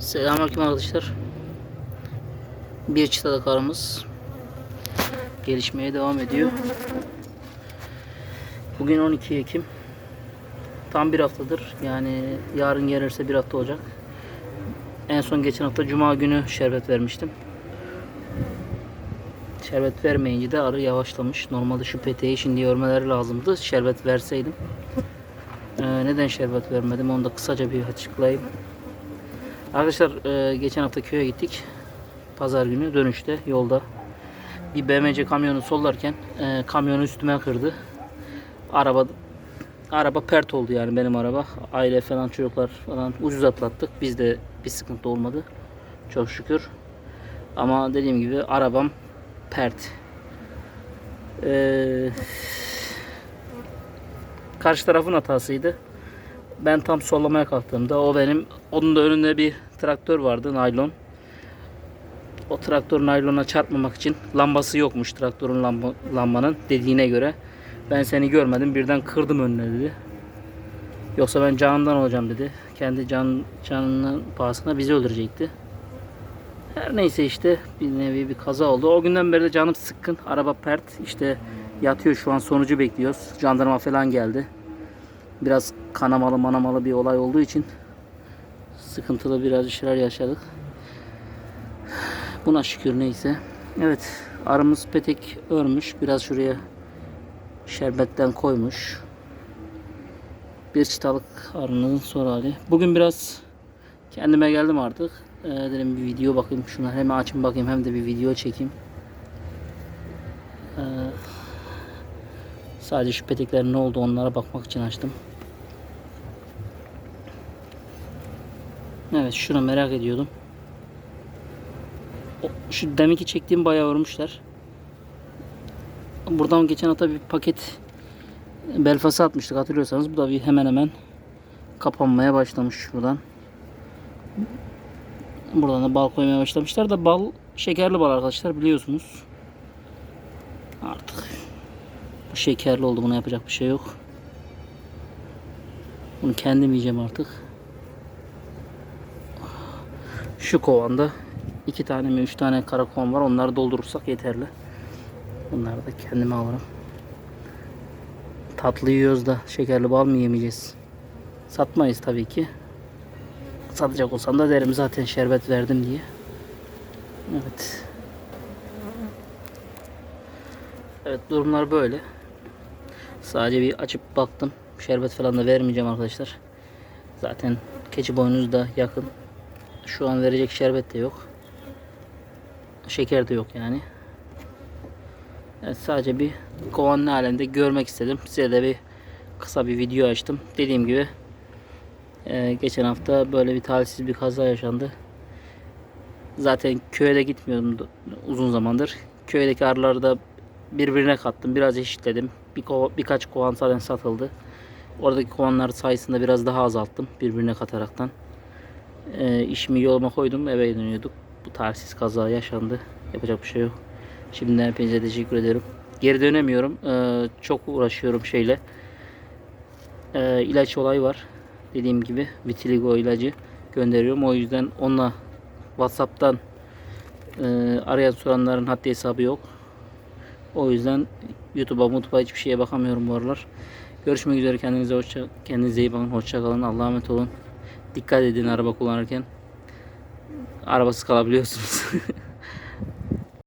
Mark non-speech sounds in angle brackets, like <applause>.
Selamünaleyküm arkadaşlar. Bir çıtalık arımız gelişmeye devam ediyor. Bugün 12 Ekim. Tam bir haftadır. Yani yarın gelirse bir hafta olacak. En son geçen hafta Cuma günü şerbet vermiştim. Şerbet vermeyince de arı yavaşlamış. Normalde şu peteği şimdi örmeleri lazımdı. Şerbet verseydim. Ee, neden şerbet vermedim onu da kısaca bir açıklayayım. Arkadaşlar e, geçen hafta köye gittik. Pazar günü dönüşte yolda bir BMC kamyonu sollarken e, kamyonu üstüme kırdı. Araba araba pert oldu yani benim araba. Aile falan çocuklar falan ucuz atlattık. Bizde bir sıkıntı olmadı. Çok şükür. Ama dediğim gibi arabam pert. Ee, karşı tarafın hatasıydı. Ben tam sollamaya kalktığımda o benim onun da önünde bir traktör vardı naylon. O traktör naylona çarpmamak için lambası yokmuş traktörün lamba, lambanın dediğine göre. Ben seni görmedim birden kırdım önüne dedi. Yoksa ben canından olacağım dedi. Kendi can canının pahasına bizi öldürecekti. Her neyse işte bir nevi bir kaza oldu. O günden beri de canım sıkkın. Araba pert. İşte yatıyor şu an sonucu bekliyoruz. Jandarma falan geldi. Biraz kanamalı manamalı bir olay olduğu için sıkıntılı biraz işler yaşadık. Buna şükür neyse. Evet arımız petek örmüş. Biraz şuraya şerbetten koymuş. Bir çıtalık arının son hali. Bugün biraz kendime geldim artık. Ee, dedim bir video bakayım şuna hem açayım bakayım hem de bir video çekeyim. Ee, sadece şu peteklerin ne oldu onlara bakmak için açtım. Evet şunu merak ediyordum. Şu deminki çektiğim bayağı vurmuşlar. Buradan geçen hafta bir paket belfası atmıştık hatırlıyorsanız. Bu da bir hemen hemen kapanmaya başlamış buradan. Buradan da bal koymaya başlamışlar da bal şekerli bal arkadaşlar biliyorsunuz. Artık bu şekerli oldu buna yapacak bir şey yok. Bunu kendim yiyeceğim artık. Şu kovanda iki tane mi üç tane kara kovan var. Onları doldurursak yeterli. Bunları da kendime alırım. Tatlı yiyoruz da şekerli bal mı yemeyeceğiz? Satmayız tabii ki. Satacak olsam da derim zaten şerbet verdim diye. Evet. Evet durumlar böyle. Sadece bir açıp baktım. Şerbet falan da vermeyeceğim arkadaşlar. Zaten keçi boynuz da yakın. Şu an verecek şerbet de yok. Şeker de yok yani. Evet, sadece bir kovan ne halinde görmek istedim. Size de bir kısa bir video açtım. Dediğim gibi e, geçen hafta böyle bir talihsiz bir kaza yaşandı. Zaten köye de gitmiyordum uzun zamandır. Köydeki arıları da birbirine kattım. Biraz eşitledim. Bir kova, birkaç kovan zaten satıldı. Oradaki kovanlar sayısında biraz daha azalttım birbirine kataraktan. E, işimi yoluma koydum eve dönüyorduk. Bu talihsiz kaza yaşandı. Yapacak bir şey yok. Şimdiden hepinize teşekkür ederim. Geri dönemiyorum. E, çok uğraşıyorum şeyle. E, ilaç olayı var. Dediğim gibi vitiligo ilacı gönderiyorum. O yüzden onunla Whatsapp'tan e, arayan soranların haddi hesabı yok. O yüzden YouTube'a, mutfağa hiçbir şeye bakamıyorum bu aralar. Görüşmek üzere. Kendinize hoşça kendinize iyi bakın. Hoşça kalın. Allah'a emanet olun. Dikkat edin araba kullanırken. Arabasız kalabiliyorsunuz. <laughs>